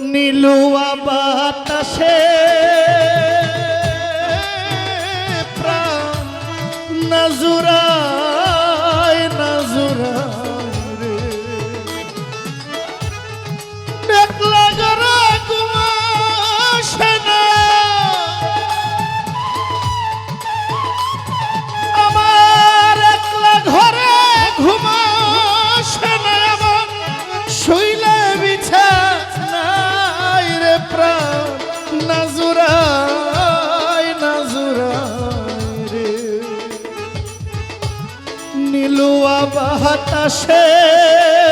নীলুয়া বাতাসে। নীলুয়া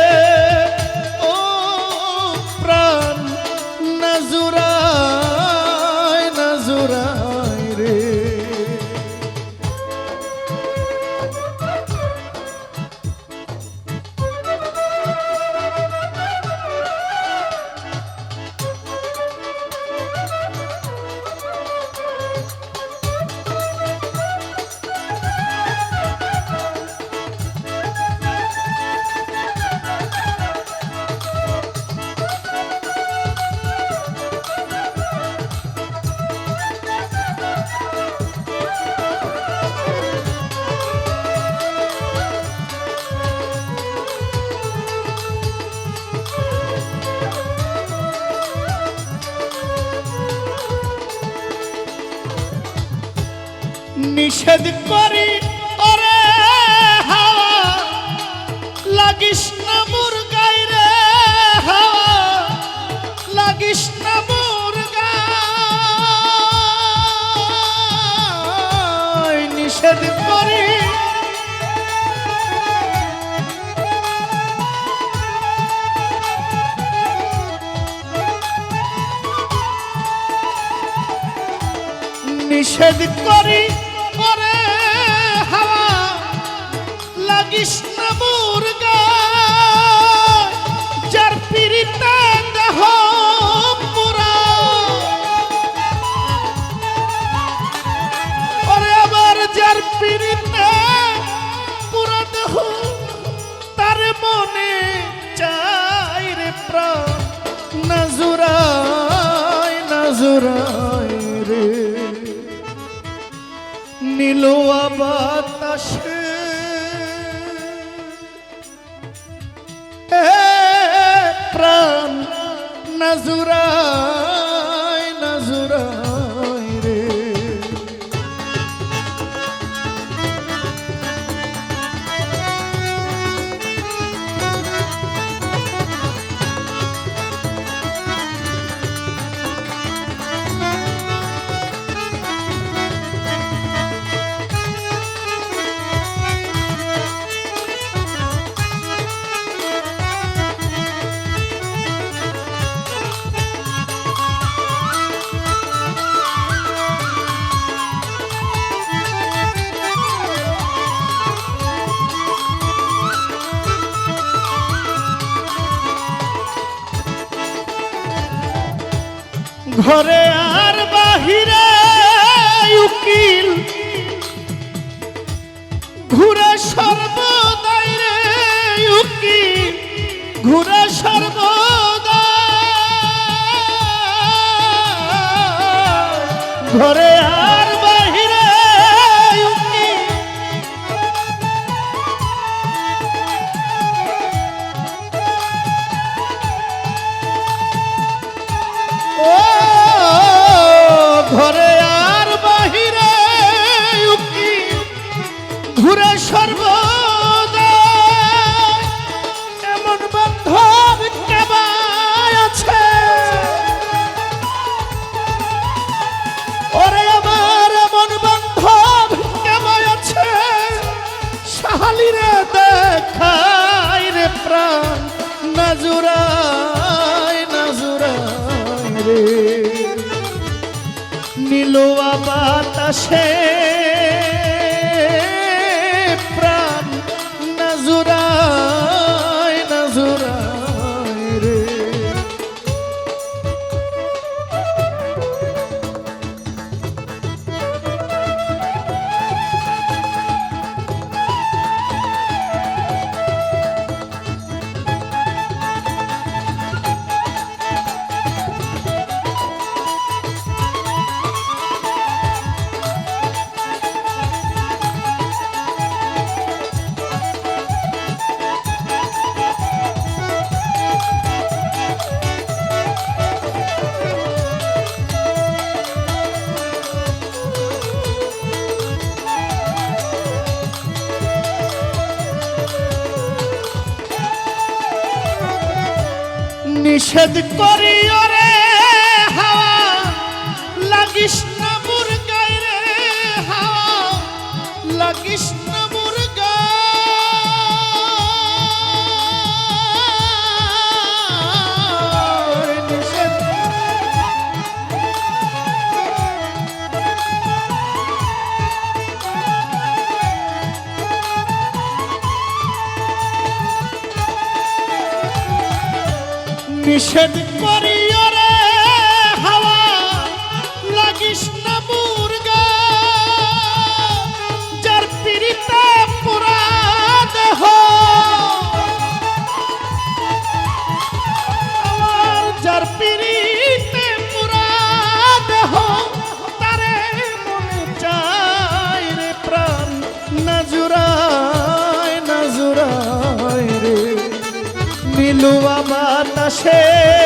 নিষেধ করি, ওরে হাওয়া, লাগিস না মোর গায়ে রে হাওয়া, লাগিস না মোর গায়ে নিষেধ করি। নিষেধ করি। লাগিস না মোর গায়ে, যার পিড়িতে দেহ আবার যার পিড়িতে পুরা তার মনে চাই রে প্রাণ। নাজুরাই নাজুরাই রে। নীলোয়া বাতাসে নাজুরাই ঘরে আর বাহিরে উকিল। ঘুরে সর্বদাই রে উকিল। ঘুরে সর্বদাই। ঘরে নাজুরাই নাজুরাই রে। নীলোয়া বাতাসে নিষেধ করিও রে হাওয়া। লাগিস না মুরগাই রে হাওয়া। লাগিস নিষেধ করিও রে হাওয়া, লাগিস না মুরগা। যার পিড়িতে পুরা দেহ আমার যার পিড়িতে পুরা দেহ, তারে মনে চাই রে প্রাণ। নাজুরায় নাজুরায় রে। মিলুয়া আসে।